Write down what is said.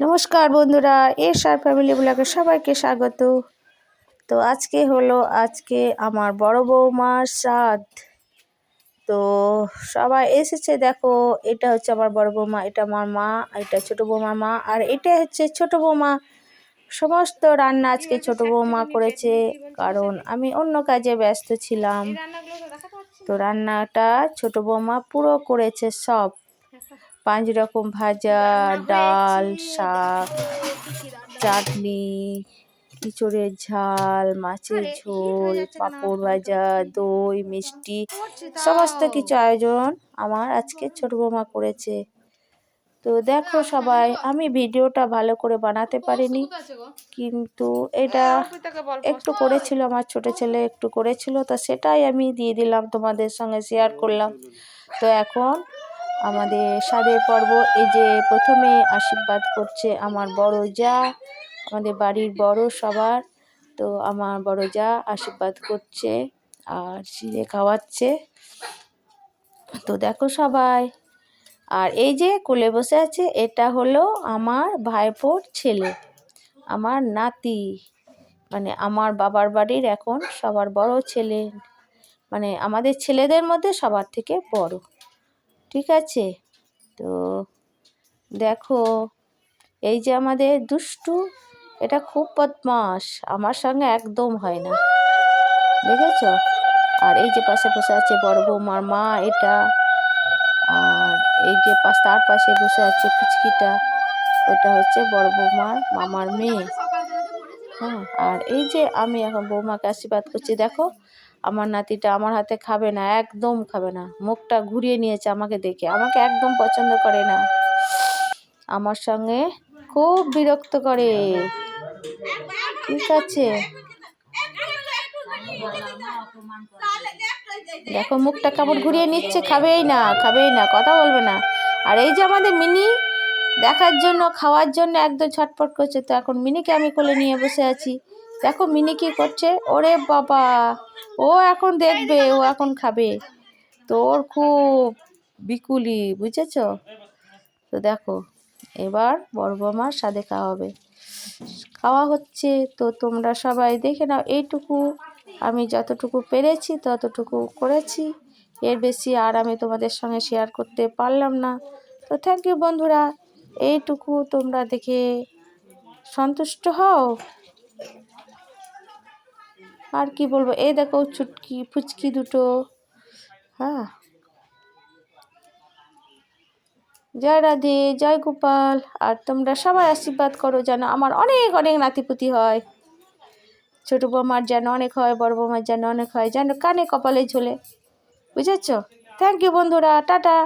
নমস্কার বন্ধুরা এস আর ফ্যামিলি ব্লগে সবাইকে স্বাগত। তো আজকে হলো, আজকে আমার বড় বৌমার শ্রাদ তো সবাই এসেছে, দেখো, এটা হচ্ছে আমার বড় বৌমা, এটা আমার মা, এটা ছোট বৌমার মা, আর এটা হচ্ছে ছোট বৌমা। সমস্ত রান্না আজকে ছোট বৌমা করেছে, কারণ আমি অন্য কাজে ব্যস্ত ছিলাম। তো রান্নাটা ছোট বৌমা পুরো করেছে সব। পাঁচ রকম ভাজা ডাল শাক চাটনি ইঁচড়ের ঝাল মাছের ঝোল পাঁপড় ভাজা দই মিষ্টি সমস্ত কিছু আয়োজন আমার আজকে ছোট বৌমা করেছে। তো দেখো সবাই আমি ভিডিওটা ভালো করে বানাতে পারিনি। কিন্তু এটা একটু করেছিল আমার ছোট ছেলে একটু করেছিল তো সেটাই আমি দিয়ে দিলাম তোমাদের সঙ্গে শেয়ার করলাম। তো এখন আমাদের স্বাদের পর্ব। এই যে প্রথমে আশীর্বাদ করছে আমার বড় যা, আমাদের বাড়ির বড় সবার। তো আমার বড় যা আশীর্বাদ করছে আর শিরে খাওয়াচ্ছে। তো দেখো সবাই। আর এই যে কোলে বসে আছে, এটা হলো আমার ভাইপোর ছেলে, আমার নাতি। মানে আমার বাবার বাড়ির এখন সবার বড় ছেলে। মানে আমাদের ছেলেদের মধ্যে সবার থেকে বড়। ঠিক আছে? তো দেখো, এই যে আমাদের দুষ্টু, এটা খুব বদমাস আমার সঙ্গে একদম হয় না। দেখেছ? আর এই যে পাশে বসে আছে বড় বৌমার মা, এটা। আর এই যে পাশ তার পাশে বসে আছে ফুচকিটা ওটা হচ্ছে বড় বৌমার মামার মেয়ে। হ্যাঁ আর এই যে আমি এখন বৌমাকে আশীর্বাদ করছি, দেখো। আমার নাতিটা আমার হাতে খাবে না, একদম খাবে না। মুখটা ঘুরিয়ে নিয়েছে আমাকে দেখে। আমাকে একদম পছন্দ করে না। আমার সঙ্গে খুব বিরক্ত করে। ঠিক আছে। দেখো, মুখটা কাপড় ঘুরিয়ে নিচ্ছে, খাবেই না খাবেই না, কথা বলবে না। আর এই যে আমাদের মিনি, দেখার জন্য, খাওয়ার জন্য একদম ছটপট করছে। তো এখন মিনিকে আমি কোলে নিয়ে বসে আছি। দেখো মিনি কি করছে? ওরে বাবা, ও এখন দেখবে, ও এখন খাবে। তোর খুব বিকুলি, বুঝেছ? তো দেখো, এবার বড় বৌমার স্বাদে খাওয়া হবে। খাওয়া হচ্ছে, তো তোমরা সবাই দেখে নাও, এইটুকু আমি যতটুকু পেরেছি, ততটুকু করেছি। এর বেশি আর আমি তোমাদের সঙ্গে শেয়ার করতে পারলাম না। তো থ্যাংক ইউ বন্ধুরা, এইটুকু তোমরা দেখে সন্তুষ্ট হও। আর কি বলব? এই দেখো চুটকি, ফুচকি দুটো। হ্যাঁ। জয় রাধে, জয় গোপাল। আর তোমরা সবাই আশীর্বাদ করো যেন আমার অনেক অনেক নাতিপুতি হয়। ছোটো বৌমার যেন অনেক হয়, বড় বৌমার যেন অনেক হয়, যেন কানে কপালে ঝোলে। বুঝেছ? থ্যাংক ইউ বন্ধুরা, টাটা।